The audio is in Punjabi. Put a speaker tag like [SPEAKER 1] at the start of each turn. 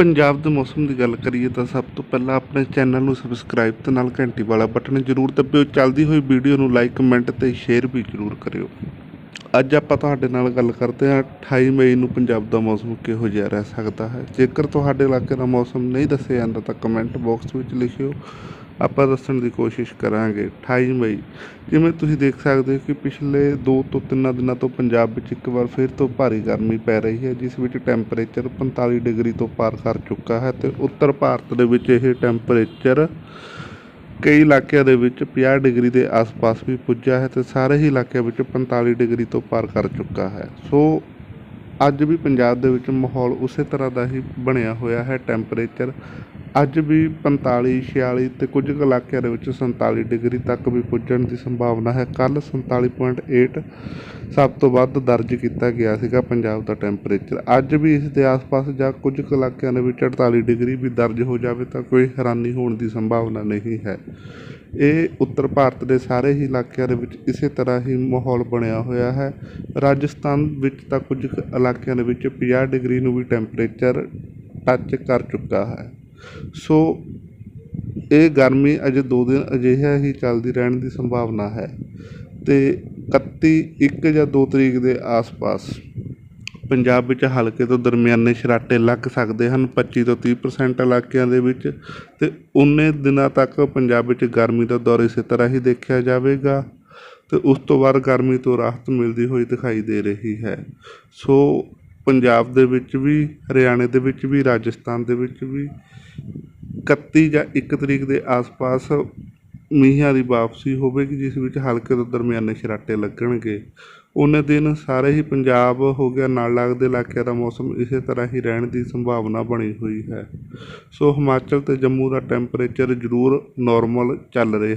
[SPEAKER 1] ਪੰਜਾਬ ਦੇ ਮੌਸਮ ਦੀ ਗੱਲ ਕਰੀਏ ਤਾਂ ਸਭ ਤੋਂ ਪਹਿਲਾਂ ਆਪਣੇ ਚੈਨਲ ਨੂੰ ਸਬਸਕ੍ਰਾਈਬ ਤੇ ਨਾਲ ਘੰਟੀ ਵਾਲਾ ਬਟਨ ਜ਼ਰੂਰ ਦੱਬਿਓ। ਚੱਲਦੀ ਹੋਈ ਵੀਡੀਓ ਨੂੰ ਲਾਈਕ ਕਮੈਂਟ ਤੇ ਸ਼ੇਅਰ ਵੀ ਜ਼ਰੂਰ ਕਰਿਓ। ਅੱਜ ਆਪਾਂ ਤੁਹਾਡੇ ਨਾਲ ਗੱਲ ਕਰਦੇ ਹਾਂ 28 ਮਈ ਨੂੰ ਪੰਜਾਬ ਦਾ ਮੌਸਮ ਕਿਹੋ ਜਿਹਾ ਰਹਿ ਸਕਦਾ ਹੈ? ਜੇਕਰ ਤੁਹਾਡੇ ਇਲਾਕੇ ਦਾ ਮੌਸਮ ਨਹੀਂ ਦੱਸਿਆ ਜਾਂਦਾ ਤਾਂ ਕਮੈਂਟ ਬਾਕਸ ਵਿੱਚ ਲਿਖਿਓ। ਆਪਾਂ ਦੱਸਣ ਦੀ ਕੋਸ਼ਿਸ਼ ਕਰਾਂਗੇ 28 ਮਈ। ਜਿਵੇਂ ਤੁਸੀਂ ਦੇਖ ਸਕਦੇ ਹੋ ਕਿ ਪਿਛਲੇ 2 ਤੋਂ 3 ਦਿਨਾਂ ਤੋਂ ਪੰਜਾਬ ਵਿੱਚ ਇੱਕ ਵਾਰ ਫਿਰ ਤੋਂ ਭਾਰੀ ਗਰਮੀ ਪੈ ਰਹੀ ਹੈ, ਜਿਸ ਵਿੱਚ ਟੈਂਪਰੇਚਰ 45 ਡਿਗਰੀ ਤੋਂ ਪਾਰ ਕਰ ਚੁੱਕਾ ਹੈ ਤੇ ਉੱਤਰ ਭਾਰਤ ਦੇ ਵਿੱਚ ਇਹ ਟੈਂਪਰੇਚਰ ਕਈ ਇਲਾਕਿਆਂ ਦੇ ਵਿੱਚ 50 ਡਿਗਰੀ ਦੇ ਆਸ-ਪਾਸ ਵੀ ਪੁੱਜਾ ਹੈ ਤੇ ਸਾਰੇ ਹੀ ਇਲਾਕਿਆਂ ਵਿੱਚ 45 ਡਿਗਰੀ ਤੋਂ ਪਾਰ ਕਰ ਚੁੱਕਾ ਹੈ। ਸੋ ਅੱਜ ਵੀ ਪੰਜਾਬ ਦੇ ਵਿੱਚ ਮਾਹੌਲ ਉਸੇ ਤਰ੍ਹਾਂ ਦਾ ਹੀ ਬਣਿਆ ਹੋਇਆ ਹੈ ਟੈਂਪਰੇਚਰ ਅੱਜ ਵੀ ਪੰਤਾਲੀ, ਛਿਆਲੀ ਅਤੇ ਕੁਝ ਕੁ ਇਲਾਕਿਆਂ ਦੇ ਵਿੱਚ 47 ਡਿਗਰੀ ਤੱਕ ਵੀ ਪੁੱਜਣ ਦੀ ਸੰਭਾਵਨਾ ਹੈ। ਕੱਲ੍ਹ ਸੰਤਾਲੀ ਪੁਆਇੰਟ ਏਟ ਸਭ ਤੋਂ ਵੱਧ ਦਰਜ ਕੀਤਾ ਗਿਆ ਸੀਗਾ ਪੰਜਾਬ ਦਾ ਟੈਂਪਰੇਚਰ। ਅੱਜ ਵੀ ਇਸ ਦੇ ਆਸ-ਪਾਸ ਜਾਂ ਕੁਝ ਕੁ ਇਲਾਕਿਆਂ ਦੇ ਵਿੱਚ 48 ਡਿਗਰੀ ਵੀ ਦਰਜ ਹੋ ਜਾਵੇ ਤਾਂ ਕੋਈ ਹੈਰਾਨੀ ਹੋਣ ਦੀ ਸੰਭਾਵਨਾ ਨਹੀਂ ਹੈ। ਇਹ ਉੱਤਰ ਭਾਰਤ ਦੇ ਸਾਰੇ ਹੀ ਇਲਾਕਿਆਂ ਦੇ ਵਿੱਚ ਇਸੇ ਤਰ੍ਹਾਂ ਹੀ ਮਾਹੌਲ ਬਣਿਆ ਹੋਇਆ ਹੈ। ਰਾਜਸਥਾਨ ਵਿੱਚ ਤਾਂ ਕੁਝ ਕੁ ਇਲਾਕਿਆਂ ਦੇ ਵਿੱਚ 50 ਡਿਗਰੀ ਨੂੰ ਵੀ ਟੈਂਪਰੇਚਰ ਟੱਚ ਕਰ ਚੁੱਕਾ ਹੈ। ਸੋ ਇਹ ਗਰਮੀ ਅਜੇ 2 ਦਿਨ ਅਜਿਹਾ ਹੀ ਚੱਲਦੀ ਰਹਿਣ ਦੀ ਸੰਭਾਵਨਾ ਹੈ ਤੇ 31 1 ਜਾਂ 2 ਤਰੀਕ ਦੇ ਆਸ-ਪਾਸ ਪੰਜਾਬ ਵਿੱਚ ਹਲਕੇ ਤੋਂ ਦਰਮਿਆਨੇ ਸ਼ਰਾਟੇ ਲੱਗ ਸਕਦੇ ਹਨ 25 ਤੋਂ 30% ਇਲਾਕਿਆਂ ਦੇ ਵਿੱਚ ਤੇ ਉਨੇ ਦਿਨਾਂ ਤੱਕ ਪੰਜਾਬ ਵਿੱਚ ਗਰਮੀ ਦਾ ਦੌਰ ਇਸੇ ਤਰ੍ਹਾਂ ਹੀ ਦੇਖਿਆ ਜਾਵੇਗਾ ਤੇ ਉਸ ਤੋਂ ਬਾਅਦ ਗਰਮੀ ਤੋਂ ਰਾਹਤ ਮਿਲਦੀ ਹੋਈ ਦਿਖਾਈ ਦੇ ਰਹੀ ਹੈ। ਸੋ ਪੰਜਾਬ ਦੇ ਵਿੱਚ ਵੀ, ਹਰਿਆਣੇ ਦੇ ਵਿੱਚ ਵੀ, ਰਾਜਸਥਾਨ ਦੇ ਵਿੱਚ ਵੀ 31 ਜਾਂ 1 ਤਰੀਕ ਦੇ ਆਸ-ਪਾਸ ਮੀਂਹਾਂ ਦੀ ਵਾਪਸੀ ਹੋਵੇਗੀ, ਜਿਸ ਵਿੱਚ ਹਲਕੇ ਤੋਂ ਦਰਮਿਆਨੇ ਛਰਾਟੇ ਲੱਗਣਗੇ। ਉਹਨੇ ਦਿਨ ਸਾਰੇ ਹੀ ਪੰਜਾਬ ਹੋ ਗਿਆ ਨਾਲ ਲੱਗਦੇ ਇਲਾਕਿਆਂ ਦਾ ਮੌਸਮ ਇਸੇ ਤਰ੍ਹਾਂ ਹੀ ਰਹਿਣ ਦੀ ਸੰਭਾਵਨਾ ਬਣੀ ਹੋਈ ਹੈ। ਸੋ ਹਿਮਾਚਲ ਤੇ ਜੰਮੂ ਦਾ ਟੈਂਪਰੇਚਰ ਜ਼ਰੂਰ ਨਾਰਮਲ ਚੱਲ ਰਿਹਾ